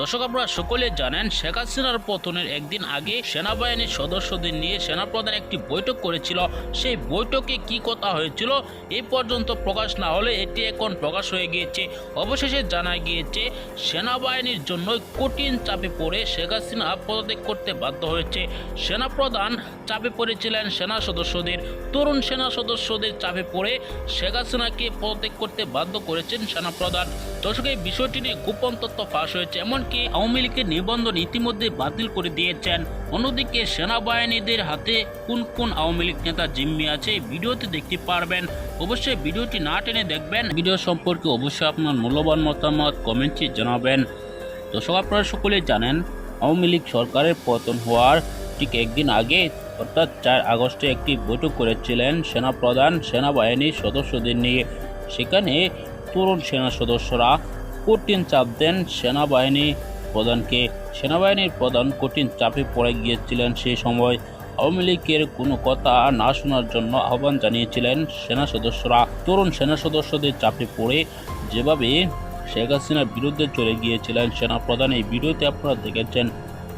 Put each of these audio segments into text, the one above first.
দর্শক, আপনারা সকলে জানেন, শেখ হাসিনার পতনের একদিন আগে সেনাবাহিনীর সদস্যদের নিয়ে সেনাপ্রধান একটি বৈঠক করেছিল। সেই বৈঠকে কি কথা হয়েছিল এই পর্যন্ত প্রকাশ না হলে এটি এখন প্রকাশ হয়ে গিয়েছে। অবশেষে জানা গিয়েছে, সেনাবাহিনীর জন্য কঠিন চাপে পড়ে শেখ হাসিনা পদত্যাগ করতে বাধ্য হয়েছে। সেনাপ্রধান চাপে পড়েছিলেন সেনা সদস্যদের। তরুণ সেনা সদস্যদের চাপে পড়ে শেখ হাসিনাকে পদত্যাগ করতে বাধ্য করেছেন সেনাপ্রধান। দর্শক, এই বিষয়টি নিয়ে গোপন তথ্য ফাঁস হয়েছে। এমনকি আওয়ামী লীগের নিবন্ধন ইতিমধ্যে বাতিল করে দিয়েছেন। অন্যদিকে সেনাবাহিনীদের হাতে কোন কোন আওয়ামী লীগ নেতা জিম্মি আছে ভিডিওতে দেখতে পারবেন। অবশ্যই ভিডিওটি না টেনে দেখবেন। ভিডিও সম্পর্কে অবশ্যই আপনার মূল্যবান মতামত কমেন্টে জানাবেন। দর্শক, আপনারা সকলেই জানেন, আওয়ামী লীগ সরকারের পতন হওয়ার ঠিক একদিন আগে, অর্থাৎ চার আগস্টে একটি বৈঠক করেছিলেন সেনাপ্রধান, সেনাবাহিনীর সদস্যদের নিয়ে। সেখানে তরুণ সেনা সদস্যরা কঠিন চাপ দেন সেনাবাহিনী প্রধানকে। সেনাবাহিনীর প্রধান কঠিন চাপে পড়ে গিয়েছিলেন। সেই সময় আওয়ামী লীগের কোনো কথা না শোনার জন্য আহ্বান জানিয়েছিলেন সেনা সদস্যরা। তরুণ সেনা সদস্যদের চাপে পড়ে যেভাবে শেখ হাসিনার বিরুদ্ধে চলে গিয়েছিলেন সেনাপ্রধান এই ভিডিওতে আপনারা দেখেছেন।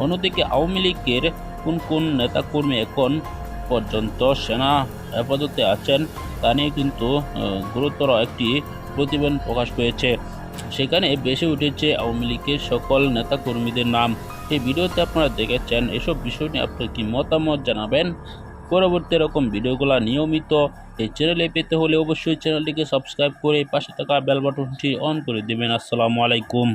অন্যদিকে আওয়ামী লীগের কোন কোন নেতাকর্মী এখন পর্যন্ত সেনা হেফাজতে আছেন, তা নিয়ে কিন্তু গুরুতর একটি প্রতিবেদন প্রকাশ পেয়েছে। সেখানে বেশি উঠেছে আওয়ামী লীগের সকল নেতাকর্মীদের নাম। এই ভিডিওতে আপনারা দেখেছেন এসব বিষয় নিয়ে আপনার কি মতামত জানাবেন? পরবর্তী এরকম ভিডিওগুলো নিয়মিত এই চ্যানেলে পেতে হলে অবশ্যই চ্যানেলটিকে সাবস্ক্রাইব করে পাশে থাকা বেল বাটনটি অন করে দেবেন। আসসালামু আলাইকুম।